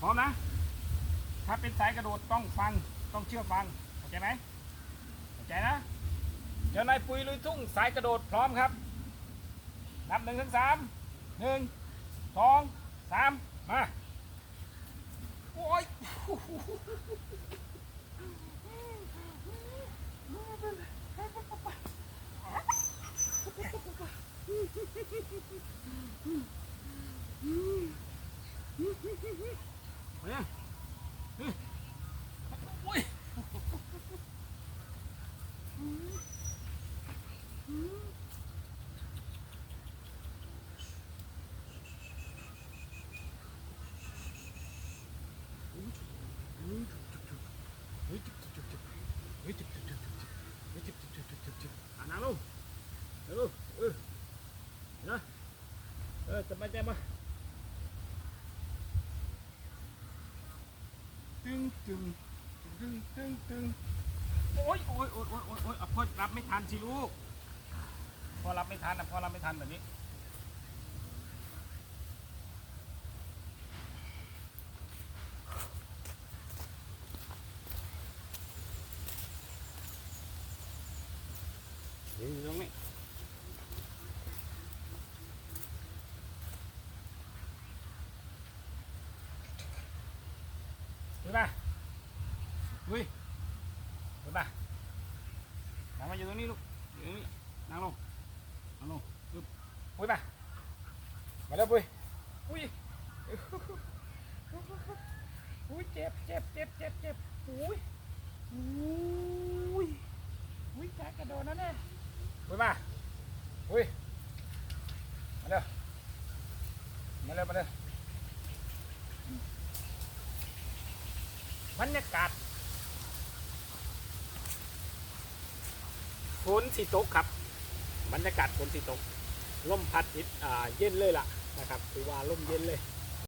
พร้อมนะ ถ้าเป็นสายกระโดดต้องฟัง ต้องเชื่อฟัง เข้าใจไหมเข้าใจนะ เดี๋ยวนายปุยลุยทุ่งสายกระโดดพร้อมครับ นับหนึ่งถึงสาม หนึ่ง สอง สาม มา โอ้ยอ้ย อ่านั่งลงเออเออนะเออสบายใจึงตึงตึงตึงโอ้ยโอ้ยโอ้ยโอ้ยโอ้ยโอ้ยอะพ่อรับไม่ทันสิลูกพ่อรับไม่ทันนะพ่อรับไม่ทันแบบนี้นี่ตรงนี้ดูนะ ดุยดูนะนั่งมาอยู่ตรงนี้ลูกอยู่ตรงนี้นั่งลงนั่งลงปึ๊บปุ้ยมามาแล้วปุ้ยปุ้ยปุ้ยเจ็บเจ็บเจ็บเจ็บเจ็บปุ้ยปุ้ยปุ้ยจากกระโดดนั่นแน่ปุ้ยมาปุ้ยมาเร็วมาเร็วมาเร็วบรรยากาศ ฝนสีตกครับบรรยากาศฝนสีตกลมพัดอิดเย็นเลยล่ะนะครับถือว่าลมเย็นเลย